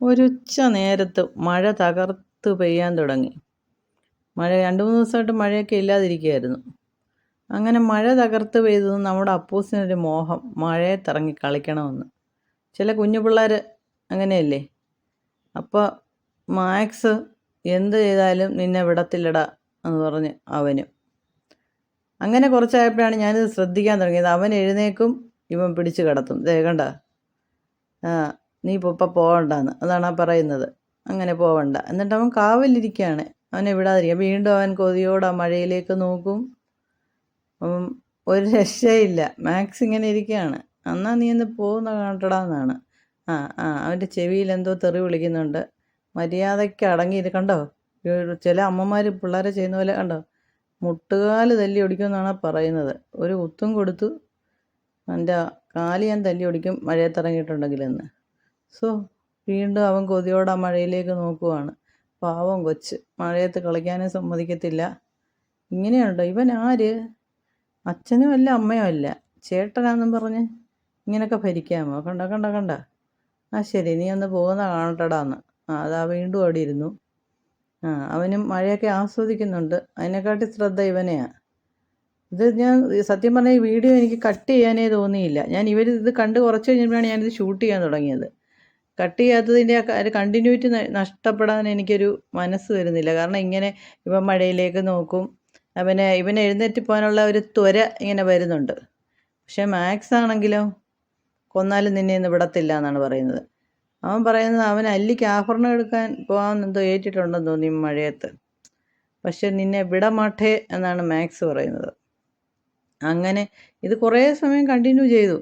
ഒരുച്ച നേരത്ത് മഴ തകർത്ത് പെയ്യാൻ തുടങ്ങി. മഴ രണ്ട് മൂന്ന് ദിവസമായിട്ട് മഴയൊക്കെ ഇല്ലാതിരിക്കുകയായിരുന്നു. അങ്ങനെ മഴ തകർത്ത് പെയ്തതും നമ്മുടെ അപ്പൂസിനൊരു മോഹം മഴയെ തിറങ്ങി കളിക്കണമെന്ന്. ചില കുഞ്ഞു പിള്ളേർ അങ്ങനെയല്ലേ? അപ്പോൾ മാക്സ് എന്ത് ചെയ്താലും നിന്നെ വിടത്തില്ലടാ എന്ന് പറഞ്ഞ് അവനും. അങ്ങനെ കുറച്ചായപ്പോഴാണ് ഞാനിത് ശ്രദ്ധിക്കാൻ തുടങ്ങിയത്. അവൻ എഴുന്നേക്കും ഇവൻ പിടിച്ച് കിടത്തും. ദേ കണ്ട? ആ നീ ഇപ്പോൾ ഇപ്പം പോകണ്ടെന്ന് അതാണ് ആ പറയുന്നത്. അങ്ങനെ പോവണ്ട. എന്നിട്ട് അവൻ കാവലിരിക്കുകയാണ് അവനെ വിടാതിരിക്കുക വീണ്ടും അവൻ കൊതിയോടെ ആ മഴയിലേക്ക് നോക്കും. ഒരു രക്ഷയില്ല. മാക്സ് ഇങ്ങനെ ഇരിക്കുകയാണ്. എന്നാൽ നീ ഒന്ന് പോകുന്ന കാണട്ടടാ എന്നാണ്. ആ ആ അവന്റെ ചെവിയിൽ എന്തോ തെറി വിളിക്കുന്നുണ്ട്. മര്യാദയ്ക്ക് അടങ്ങിയിട്ട് കണ്ടോ? ചില അമ്മമാർ പിള്ളേരെ ചെയ്യുന്ന പോലെ കണ്ടോ? മുട്ടുകാൽ തല്ലി ഒടിക്കുമെന്നാണ് പറയുന്നത്. ഒരു കുത്തും കൊടുത്തു. എന്റെ കാൽ ഞാൻ തല്ലി ഒടിക്കും മഴയത്തിറങ്ങിയിട്ടുണ്ടെങ്കിലെന്ന് സോ വീണ്ടും അവൻ കൊതിയോടെ ആ മഴയിലേക്ക് നോക്കുവാണ്. പാവം കൊച്ച്. മഴയത്ത് കളിക്കാനും സമ്മതിക്കത്തില്ല. ഇങ്ങനെയുണ്ടോ? ഇവൻ ആര്? അച്ഛനും അല്ല അമ്മയും അല്ല. ചേട്ടനാന്നും പറഞ്ഞ് ഇങ്ങനെയൊക്കെ ഭരിക്കാമോ? കണ്ട കണ്ട കണ്ട? ആ ശരി. നീ ഒന്ന് പോകുന്ന കാണട്ടടാന്ന്. ആ അതാ വീണ്ടും അവിടെ ഇരുന്നു. ആ അവനും മഴയൊക്കെ ആസ്വദിക്കുന്നുണ്ട്. അതിനെക്കാട്ടി ശ്രദ്ധ ഇവനെയാ. ഇത് ഞാൻ സത്യം പറഞ്ഞാൽ ഈ വീഡിയോ എനിക്ക് കട്ട് ചെയ്യാനേ തോന്നിയില്ല. ഞാൻ ഇവർ ഇത് കണ്ട് കുറച്ച് കഴിഞ്ഞപ്പോഴാണ് ഞാനിത് ഷൂട്ട് ചെയ്യാൻ തുടങ്ങിയത്. കട്ട് ചെയ്യാത്തതിന്റെ ഒരു കണ്ടിന്യൂറ്റി നഷ്ടപ്പെടാൻ എനിക്കൊരു മനസ്സ് വരുന്നില്ല. കാരണം ഇങ്ങനെ ഇവൻ മഴയിലേക്ക് നോക്കും. അവനെ ഇവനെ എഴുന്നേറ്റ് പോകാനുള്ള ഒരു ത്വര ഇങ്ങനെ വരുന്നുണ്ട്. പക്ഷേ മാക്സ് ആണെങ്കിലോ? കൊന്നാലും നിന്നെ ഇന്ന് വിടത്തില്ല എന്നാണ് പറയുന്നത്. അവൻ പറയുന്നത് അവൻ അല്ലിക്ക് ആഭരണം എടുക്കാൻ പോകാൻ എന്തോ ഏറ്റിട്ടുണ്ടെന്ന് തോന്നി മഴയത്ത്. പക്ഷെ നിന്നെ വിടമാട്ടേ എന്നാണ് മാക്സ് പറയുന്നത്. അങ്ങനെ ഇത് കുറേ സമയം കണ്ടിന്യൂ ചെയ്തു.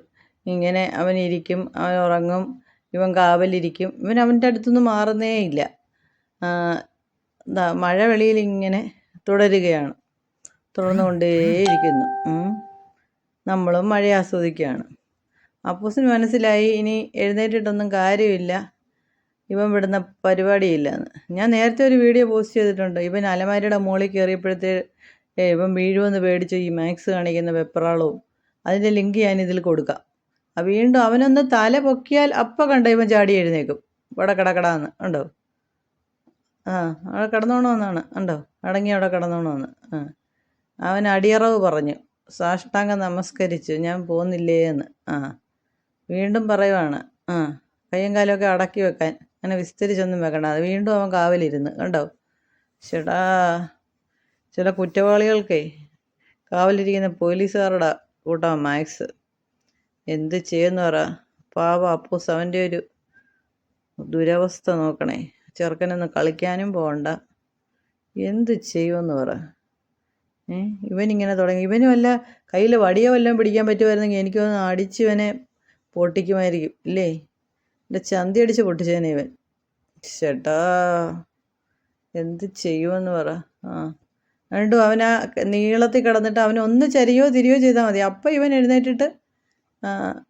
ഇങ്ങനെ അവൻ ഇരിക്കും അവൻ ഉറങ്ങും. ഇവൻ കാവലിരിക്കും. ഇവൻ അവന്റെ അടുത്തുനിന്ന് മാറുന്നേ ഇല്ല. എന്താ മഴ വെളിയിൽ ഇങ്ങനെ തുടരുകയാണ്. തുടർന്നുകൊണ്ടേയിരിക്കുന്നു. നമ്മളും മഴ ആസ്വദിക്കുകയാണ്. അപ്പൂസിന് മനസ്സിലായി ഇനി എഴുന്നേറ്റിട്ടൊന്നും കാര്യമില്ല. ഇവൻ വിടുന്ന പരിപാടിയില്ല എന്ന്. ഞാൻ നേരത്തെ ഒരു വീഡിയോ പോസ്റ്റ് ചെയ്തിട്ടുണ്ട്. ഇവൻ അലമാരിയുടെ മുകളിൽ കയറിയപ്പോഴത്തെ ഇവൻ വീഴുമെന്ന് പേടിച്ച് ഈ മാക്സ് കാണിക്കുന്ന വെപ്രാളവും. അതിന്റെ ലിങ്ക് ഞാൻ ഇതിൽ കൊടുക്കാം. വീണ്ടും അവനൊന്ന് തല പൊക്കിയാൽ അപ്പം കണ്ട ഇവൻ ചാടി എഴുന്നേക്കും ഇവിടെ കിടക്കടാന്ന്. ഉണ്ടോ? ആ അവിടെ കിടന്നോണമെന്നാണ് ഉണ്ടോ? അടങ്ങി അവിടെ കിടന്നോണമെന്ന് ആ. അവൻ അടിയറവ് പറഞ്ഞു. സാഷ്ടാംഗം നമസ്കരിച്ചു. ഞാൻ പോകുന്നില്ലേ എന്ന് ആ. വീണ്ടും പറയുവാണ്. ആ. കയ്യും കാലമൊക്കെ അടക്കി വെക്കാൻ. അങ്ങനെ വിസ്തരിച്ചൊന്നും വെക്കണ്ട. അത് വീണ്ടും അവൻ കാവലിരുന്ന്. കണ്ടോ? ചേട്ടാ ചില കുറ്റവാളികൾക്കേ കാവലിരിക്കുന്ന പോലീസുകാരുടെ കൂട്ടം മാക്സ്. എന്ത് ചെയ്യുന്നു പറ. പാവ അപ്പൂസ് അവന്റെ ഒരു ദുരവസ്ഥ നോക്കണേ. ചെറുക്കനൊന്ന് കളിക്കാനും പോകണ്ട എന്ത് ചെയ്യുമെന്ന് പറ. ഏ? ഇവനിങ്ങനെ തുടങ്ങി. ഇവന് വല്ല കയ്യിൽ വടിയോ വല്ലതും പിടിക്കാൻ പറ്റുമായിരുന്നെങ്കിൽ എനിക്കൊന്ന് അടിച്ച് ഇവനെ പൊട്ടിക്കുമായിരിക്കും ഇല്ലേ? എന്റെ ചന്തി അടിച്ച് പൊട്ടിച്ചേനെ ഇവൻ. ചേട്ടാ എന്ത് ചെയ്യുമെന്ന് പറ. ആ. രണ്ടും അവനാ നീളത്തിൽ കിടന്നിട്ട് അവനൊന്ന് ചരിയോ തിരിയോ ചെയ്താൽ മതി. അപ്പം ഇവൻ എഴുന്നേറ്റിട്ട്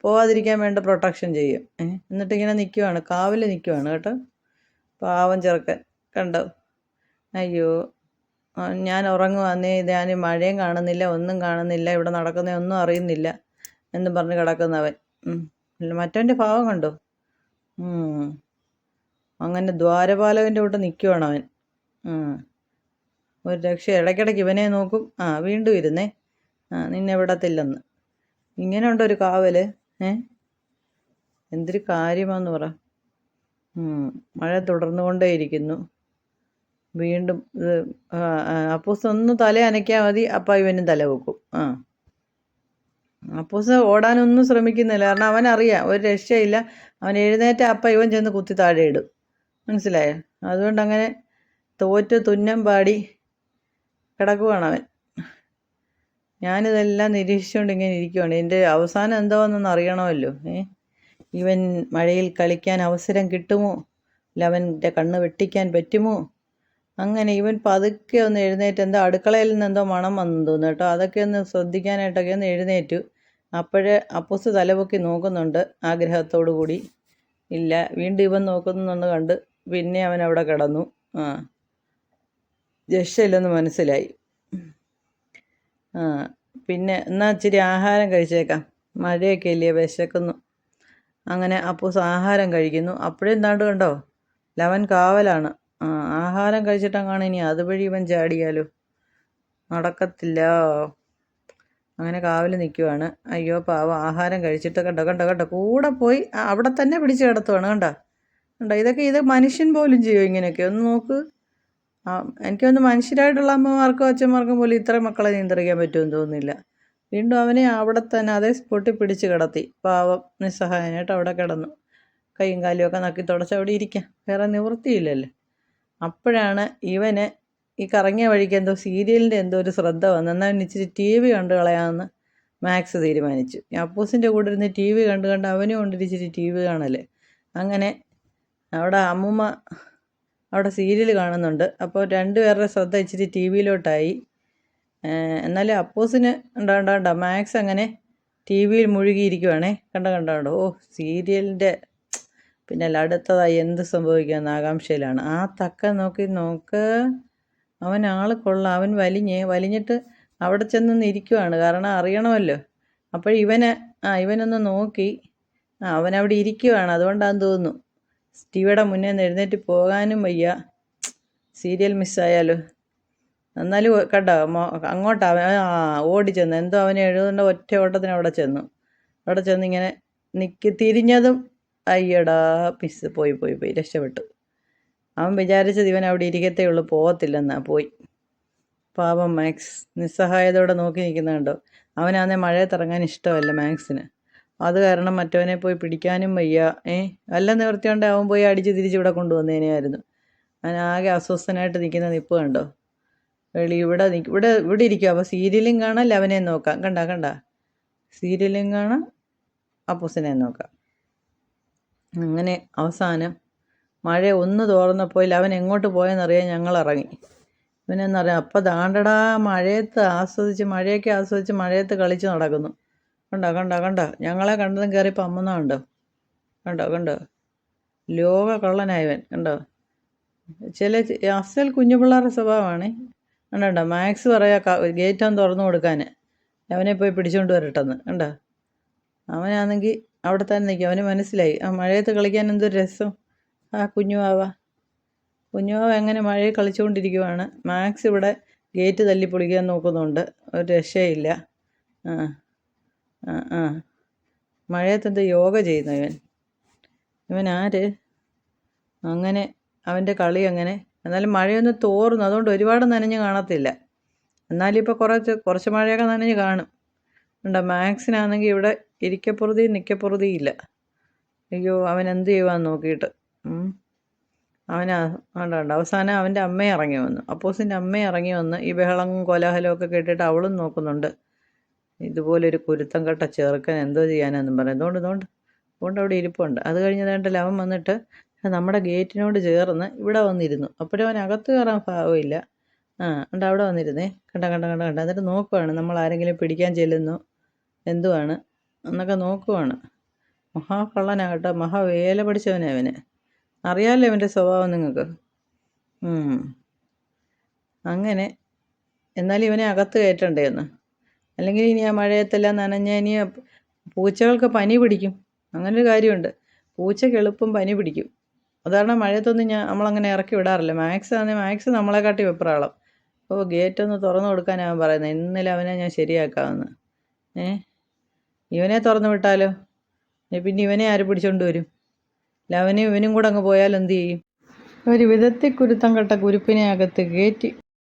പോവാതിരിക്കാൻ വേണ്ട പ്രൊട്ടക്ഷൻ ചെയ്യും. എന്നിട്ട് ഇങ്ങനെ നിൽക്കുവാണ് കാവിൽ നിൽക്കുവാണ് കേട്ടോ. പാവം ചെറുക്കൻ. കണ്ടോ? അയ്യോ. ഞാൻ ഉറങ്ങുവാന്നേ ഇത് ഞാൻ മഴയും കാണുന്നില്ല ഒന്നും കാണുന്നില്ല ഇവിടെ നടക്കുന്ന ഒന്നും അറിയുന്നില്ല എന്നും പറഞ്ഞ് കിടക്കുന്നവൻ മറ്റവന്റെ ഭാവം കണ്ടോ? അങ്ങനെ ദ്വാരപാലകന്റെ കൂട്ട് നിൽക്കുവാണ് അവൻ. ഒരു രക്ഷ. ഇടയ്ക്കിടയ്ക്ക് ഇവനെ നോക്കും. ആ വീണ്ടും ഇരുന്നേ. ആ നിന്നെ വിടത്തില്ലെന്ന്. ഇങ്ങനെ ഉണ്ടോ ഒരു കാവൽ ഏ? എന്തൊരു കാര്യമാന്ന് പറ. മഴ തുടർന്നുകൊണ്ടേയിരിക്കുന്നു. വീണ്ടും ഇത് അപ്പൂസ് ഒന്ന് തല അനയ്ക്കാൻ മതി അപ്പം ഇവനും തല വെക്കും. ആ. അപ്പൂസ് ഓടാനൊന്നും ശ്രമിക്കുന്നില്ല കാരണം അവൻ അറിയാം ഒരു രക്ഷയില്ല. അവൻ എഴുന്നേറ്റ അപ്പ ഇവൻ ചെന്ന് കുത്തി താഴെ ഇടും. മനസ്സിലായോ? അതുകൊണ്ട് അങ്ങനെ തോറ്റ് തുന്നം പാടി കിടക്കുവാണ് അവൻ. ഞാനിതെല്ലാം നിരീക്ഷിച്ചുകൊണ്ട് ഇങ്ങനെ ഇരിക്കുവാണ്. എന്റെ അവസാനം എന്താണെന്നൊന്ന് അറിയണമല്ലോ ഏ? ഇവൻ മഴയിൽ കളിക്കാൻ അവസരം കിട്ടുമോ? അല്ല അവന്റെ കണ്ണ് വെട്ടിക്കാൻ പറ്റുമോ? അങ്ങനെ ഇവൻ പതുക്കെ ഒന്ന് എഴുന്നേറ്റ് എന്തോ അടുക്കളയിൽ നിന്ന് എന്തോ മണം വന്നു തോന്നുന്നു കേട്ടോ. അതൊക്കെ ഒന്ന് ശ്രദ്ധിക്കാനായിട്ടൊക്കെ ഒന്ന് എഴുന്നേറ്റു. അപ്പോഴേ അപ്പൂസ് തലപൊക്കി നോക്കുന്നുണ്ട് ആഗ്രഹത്തോടു കൂടി. ഇല്ല വീണ്ടും ഇവൻ നോക്കുന്നുണ്ട് കണ്ട് പിന്നെ അവൻ അവിടെ കിടന്നു. ആ. ജഷയില്ലെന്ന് മനസ്സിലായി. പിന്നെ എന്നാൽ ഇച്ചിരി ആഹാരം കഴിച്ചേക്കാം. മഴയൊക്കെ ഇല്ലേ വിശക്കുന്നു. അങ്ങനെ അപ്പൂസ് ആഹാരം കഴിക്കുന്നു. അപ്പോഴെന്താണ്ട് കണ്ടോ? ലവൻ കാവലാണ്. ആഹാരം കഴിച്ചിട്ടങ്ങാണ് ഇനി അതുവഴി ഇവൻ ചാടിയാലോ? നടക്കത്തില്ല. അങ്ങനെ കാവൽ നിൽക്കുവാണ് അയ്യോ പാവം ആഹാരം കഴിച്ചിട്ട് കണ്ടോ കണ്ടോ കണ്ടോ? കൂടെ പോയി അവിടെ തന്നെ പിടിച്ച് കിടത്തുവാണ് കണ്ടോ? കണ്ടോ? ഇതൊക്കെ ഇത് മനുഷ്യൻ പോലും ചെയ്യും ഇങ്ങനെയൊക്കെ? ഒന്ന് നോക്ക്. ആ തോന്നുന്നു മനുഷ്യരായിട്ടുള്ള അമ്മമാർക്കും അച്ഛന്മാർക്കും പോലും ഇത്ര മക്കളെ നിയന്ത്രിക്കാൻ പറ്റുമെന്ന് തോന്നുന്നില്ല. വീണ്ടും അവനെ അവിടെ തന്നെ അതേ സ്പോട്ടിൽ പിടിച്ച് കിടത്തി. പാവം നിസ്സഹായനായിട്ട് അവിടെ കിടന്നു. കൈയും കാലും ഒക്കെ നക്കി തുടച്ച് അവിടെ ഇരിക്കാം. വേറെ നിവൃത്തിയില്ലല്ലോ. അപ്പോഴാണ് ഇവന് ഈ കറങ്ങിയ വഴിക്ക് എന്തോ സീരിയലിന്റെ എന്തോ ഒരു ശ്രദ്ധ വന്നു എന്നാൽ ഇച്ചിരി ടി വി കണ്ടു കളയാമെന്ന് മാക്സ് തീരുമാനിച്ചു. അപ്പൂസിന്റെ കൂടെ ഇരുന്ന് ടി വി കണ്ട് കണ്ട് അവനും കൊണ്ടിരിച്ചിട്ട് ടി വി കാണൽ. അങ്ങനെ അവിടെ അമ്മൂമ്മ അവിടെ സീരിയൽ കാണുന്നുണ്ട്. അപ്പോൾ രണ്ടുപേരുടെ ശ്രദ്ധ ഇച്ചിരി ടി വിയിലോട്ടായി. എന്നാലും അപ്പോസിന് ഉണ്ടാകണ്ട കണ്ട മാക്സ് അങ്ങനെ ടി വിയിൽ മുഴുകിയിരിക്കുവാണേ. കണ്ട കണ്ട ഓ സീരിയലിന്റെ പിന്നെ അടുത്തതായി എന്ത് സംഭവിക്കാമെന്ന് ആകാംക്ഷയിലാണ്. ആ തക്ക നോക്കി നോക്ക്. അവൻ ആൾ കൊള്ളാം. അവൻ വലിഞ്ഞ് വലിഞ്ഞിട്ട് അവിടെ ചെന്നൊന്ന് ഇരിക്കുവാണ്. കാരണം അറിയണമല്ലോ. അപ്പോൾ ഇവനെ ആ ഇവനൊന്ന് നോക്കി. ആ അവനവിടെ ഇരിക്കുവാണ്. അതുകൊണ്ടാന്ന് തോന്നുന്നു. ടിവിയുടെ മുന്നേ എഴുന്നേറ്റ് പോകാനും വയ്യ. സീരിയൽ മിസ്സായാലോ. എന്നാലും കേട്ടോ അങ്ങോട്ടാ ആ ഓടി ചെന്നു. എന്തോ അവനെ എഴുതേണ്ട ഒറ്റ ഓട്ടത്തിന് അവിടെ ചെന്നു. അവിടെ ചെന്ന് ഇങ്ങനെ നിക്ക് തിരിഞ്ഞതും അയ്യടാ മിസ് പോയി പോയി പോയി രക്ഷപ്പെട്ടു. അവൻ വിചാരിച്ചത് ഇവൻ അവിടെ ഇരിക്കത്തേ ഉള്ളൂ പോകത്തില്ലെന്നാ പോയി. പാവം മാക്സ്. നിസ്സഹായതയോടെ നോക്കി നിൽക്കുന്നുണ്ടോ? അവനാന്നേ മഴയത്തിറങ്ങാൻ ഇഷ്ടമല്ല മാക്സിന്. അത് കാരണം മറ്റവനെ പോയി പിടിക്കാനും വയ്യ. ഏ? വല്ല നിവൃത്തിയോണ്ട് അവൻ പോയി അടിച്ച് തിരിച്ച് ഇവിടെ കൊണ്ടുവന്നേനെയായിരുന്നു. ഞാൻ ആകെ അസ്വസ്ഥനായിട്ട് നിൽക്കുന്ന നിപ്പ് കണ്ടോ? വെളി ഇവിടെ ഇവിടെ ഇവിടെ ഇരിക്കും. അപ്പോൾ സീരിയലും കാണാം ലവനെ നോക്കാം. കണ്ട കണ്ട? സീരിയലും കാണാം അപ്പൂസിനെ നോക്കാം. അങ്ങനെ അവസാനം മഴ ഒന്ന് തോർന്നപ്പോൾ അവൻ എങ്ങോട്ട് പോയെന്നറിയാൻ ഞങ്ങൾ ഇറങ്ങി ഇവനെന്നറിയാം അപ്പം ദാണ്ടടാ മഴയത്ത് ആസ്വദിച്ച് മഴയൊക്കെ ആസ്വദിച്ച് മഴയത്ത് കളിച്ച് നടക്കുന്നു. കണ്ടോ കണ്ട കണ്ട? ഞങ്ങളെ കണ്ടതും കയറിയപ്പോൾ പമ്മുന്ന കണ്ടോ? കണ്ടോ കണ്ടോ? ലോക കള്ളനായവൻ കണ്ടോ? ചില അസൽ കുഞ്ഞു പിള്ളേരുടെ സ്വഭാവമാണ്. കണ്ടോ കണ്ടോ? മാക്സ് പറയാ ഗേറ്റ് ഒന്ന് തുറന്നു കൊടുക്കാൻ അവനെ പോയി പിടിച്ചുകൊണ്ട് വരട്ടെന്ന് കണ്ടോ? അവനാണെങ്കിൽ അവിടെ തന്നെ നിൽക്കും അവന് മനസ്സിലായി. ആ മഴയത്ത് കളിക്കാൻ എന്തൊരു രസം? ആ കുഞ്ഞുവാവ കുഞ്ഞുവാവ എങ്ങനെ മഴയിൽ കളിച്ചുകൊണ്ടിരിക്കുവാണ് മാക്സ് ഇവിടെ ഗേറ്റ് തല്ലി പൊളിക്കാൻ നോക്കുന്നുണ്ട്. ഒരു രക്ഷയില്ല. ആ. ആ ആ. മഴയത്ത് എന്ത് യോഗ ചെയ്യുന്നു ഇവൻ? ഇവൻ ആര്? അങ്ങനെ അവന്റെ കളി അങ്ങനെ. എന്നാലും മഴയൊന്ന് തോർന്നു. അതുകൊണ്ട് ഒരുപാട് നനഞ്ഞ് കാണത്തില്ല. എന്നാലും ഇപ്പോൾ കുറച്ച് കുറച്ച് മഴയൊക്കെ നനഞ്ഞ് കാണും. ഉണ്ടോ മാക്സിനാണെങ്കിൽ ഇവിടെ ഇരിക്കപ്പുറതി നിൽക്കപ്പുറതി ഇല്ല. അയ്യോ അവൻ എന്ത് ചെയ്യുവാന്ന് നോക്കിയിട്ട്. അവനാ വേണ്ട അവസാനം അവന്റെ അമ്മ ഇറങ്ങി വന്നു. അപ്പോസിന്റെ അമ്മ ഇറങ്ങി വന്ന് ഈ ബഹളം കോലാഹലമൊക്കെ കേട്ടിട്ട് അവളും നോക്കുന്നുണ്ട്. ഇതുപോലൊരു കുരുത്തം കെട്ട ചെറുക്കൻ എന്തോ ചെയ്യാനെന്നും പറഞ്ഞു അതുകൊണ്ട് ഇതുകൊണ്ട് അതുകൊണ്ട് അവിടെ ഇരിപ്പുണ്ട്. അത് കഴിഞ്ഞതായിട്ട് അവൻ വന്നിട്ട് നമ്മുടെ ഗേറ്റിനോട് ചേർന്ന് ഇവിടെ വന്നിരുന്നു. അപ്പോഴും അവൻ അകത്ത് കയറാൻ ഭാവമില്ല. ആ ഉണ്ട് അവിടെ വന്നിരുന്നേ. കണ്ട കണ്ട കണ്ട കണ്ട. എന്നിട്ട് നോക്കുവാണ്. നമ്മൾ ആരെങ്കിലും പിടിക്കാൻ ചെല്ലുന്നു. എന്തുവാണ്? എന്നൊക്കെ നോക്കുവാണ്. മഹാകള്ളനാകട്ടെ മഹാവേല പഠിച്ചവനെ അവന് അറിയാമല്ലോ അവന്റെ സ്വഭാവം നിങ്ങൾക്ക്. അങ്ങനെ. എന്നാലും ഇവനെ അകത്ത് കയറ്റണ്ടേ എന്ന് അല്ലെങ്കിൽ ഇനി ആ മഴയത്തെല്ലാം നനഞ്ഞ ഇനി പൂച്ചകൾക്ക് പനി പിടിക്കും. അങ്ങനൊരു കാര്യമുണ്ട്. പൂച്ചയ്ക്ക് എളുപ്പം പനി പിടിക്കും. അതാണ് മഴയത്തൊന്നും ഞാൻ നമ്മളങ്ങനെ ഇറക്കി വിടാറില്ല. മാക്സ് ആണെങ്കിൽ മാക്സ് നമ്മളെക്കാട്ടി വെപ്രാളം. അപ്പോൾ ഗേറ്റ് ഒന്ന് തുറന്നു കൊടുക്കാനാണ് പറയുന്നത്. ഇന്നലെ അവനെ ഞാൻ ശരിയാക്കാമെന്ന്. ഏ? ഇവനെ തുറന്നു വിട്ടാലോ? പിന്നെ ഇവനെ ആര് പിടിച്ചോണ്ട് വരും? അല്ല അവനും ഇവനും കൂടെ അങ്ങ് പോയാൽ എന്ത് ചെയ്യും? ഒരു വിധത്തിൽ കുരുത്തം കെട്ട കുരുപ്പിനെ അകത്ത് കയറ്റി